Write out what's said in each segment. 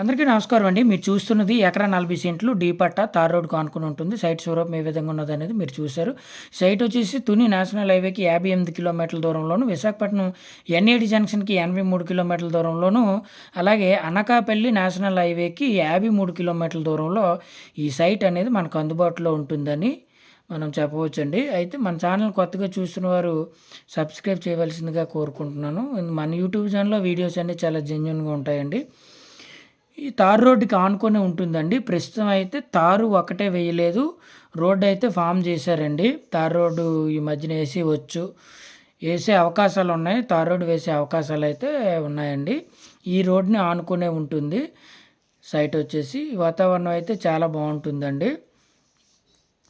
అందరికీ నమస్కారం అండి. మీరు చూస్తున్నది ఎకరా నలభై సెంట్లు డీ పట్ట తార్ రోడ్కు కానుకుని ఉంటుంది. సైట్ స్వరూపం ఏ విధంగా ఉన్నది అనేది మీరు చూశారు. సైట్ వచ్చేసి తుని నేషనల్ హైవేకి యాభై ఎనిమిది కిలోమీటర్ల దూరంలోను విశాఖపట్నం ఎన్ఏడి జంక్షన్కి ఎనభై మూడు కిలోమీటర్ల దూరంలోను అలాగే అనకాపల్లి నేషనల్ హైవేకి యాభై మూడు కిలోమీటర్ల దూరంలో ఈ సైట్ అనేది మనకు అందుబాటులో ఉంటుందని మనం చెప్పవచ్చండి. అయితే మన ఛానల్ కొత్తగా చూస్తున్న వారు సబ్స్క్రైబ్ చేయవలసిందిగా కోరుకుంటున్నాను. మన యూట్యూబ్ ఛానల్లో వీడియోస్ అన్నీ చాలా జెన్యున్గా ఉంటాయండి. ఈ తారు రోడ్డుకి ఆనుకొని ఉంటుందండి. ప్రస్తుతం అయితే తారు ఒకటే వేయలేదు. రోడ్డు అయితే ఫామ్ చేశారండి. తారు రోడ్డు ఈ మధ్యన వేసి వచ్చు. వేసే అవకాశాలు ఉన్నాయి. తారు రోడ్డు వేసే అవకాశాలు అయితే ఉన్నాయండి. ఈ రోడ్ని ఆనుకునే ఉంటుంది. సైట్ వచ్చేసి వాతావరణం అయితే చాలా బాగుంటుందండి.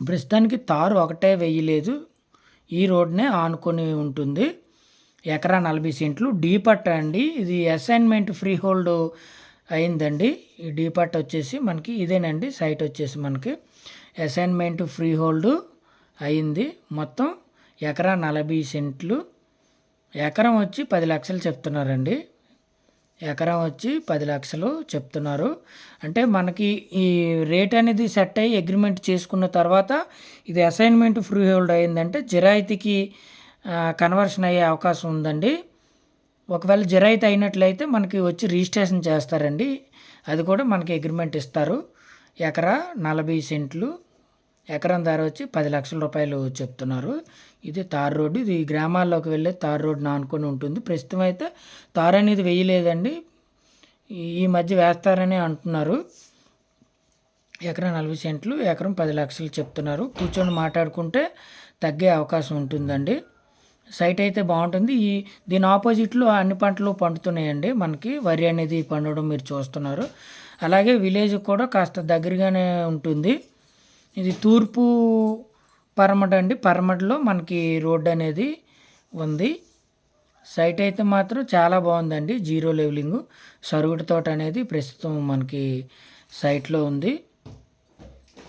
ప్రస్తుతానికి తారు ఒకటే వేయలేదు. ఈ రోడ్నే ఆనుకొని ఉంటుంది. ఎకరా నలభై సెంట్లు. డీ పట్ట అండి. ఇది అసైన్మెంట్ ఫ్రీ హోల్డ్ అయిందండి. ఈ డీ పార్ట్ వచ్చేసి మనకి ఇదేనండి. సైట్ వచ్చేసి మనకి అసైన్మెంట్ ఫ్రీ హోల్డ్ అయింది. మొత్తం ఎకరా నలభై సెంట్లు. ఎకరం వచ్చి పది లక్షలు చెప్తున్నారండి. ఎకరం వచ్చి పది లక్షలు చెప్తున్నారు. అంటే మనకి ఈ రేట్ అనేది సెట్ అయ్యి అగ్రిమెంట్ చేసుకున్న తర్వాత ఇది అసైన్మెంట్ ఫ్రీ హోల్డ్ అయిందంటే జిరాయితీకి కన్వర్షన్ అయ్యే అవకాశం ఉందండి. ఒకవేళ జరైతే అయినట్లయితే మనకి వచ్చి రిజిస్ట్రేషన్ చేస్తారండి. అది కూడా మనకి అగ్రిమెంట్ ఇస్తారు. ఎకరా నలభై సెంట్లు ఎకరం ధర వచ్చి పది లక్షల రూపాయలు చెప్తున్నారు. ఇది తార్ రోడ్డు. ఇది గ్రామాల్లోకి వెళ్ళే తార్ రోడ్డు ఆనుకొని ఉంటుంది. ప్రస్తుతం అయితే తార్ అనేది వేయలేదండి. ఈ మధ్య వేస్తారని అంటున్నారు. ఎకరం నలభై సెంట్లు ఎకరం పది లక్షలు చెప్తున్నారు. కూర్చొని మాట్లాడుకుంటే తగ్గే అవకాశం ఉంటుందండి. సైట్ అయితే బాగుంటుంది. ఈ దీని ఆపోజిట్లో అన్ని పంటలు పండుతున్నాయండి మనకి. వరి అనేది పండడం మీరు చూస్తున్నారు. అలాగే విలేజ్ కూడా కాస్త దగ్గరగానే ఉంటుంది. ఇది తూర్పు పరమట అండి. పరమటలో మనకి రోడ్ అనేది ఉంది. సైట్ అయితే మాత్రం చాలా బాగుందండి. Zero leveling. సరుగుడు తోట అనేది ప్రస్తుతం మనకి సైట్లో ఉంది.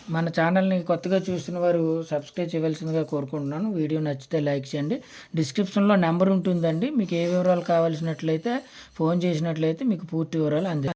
మన ఛానల్ని కొత్తగా చూసిన వారు సబ్స్క్రైబ్ చేయవలసిందిగా కోరుకుంటున్నాను. వీడియో నచ్చితే లైక్ చేయండి. డిస్క్రిప్షన్లో నెంబర్ ఉంటుందండి. మీకు ఏ వివరాలు కావాల్సినట్లయితే ఫోన్ చేసినట్లయితే మీకు పూర్తి వివరాలు అంది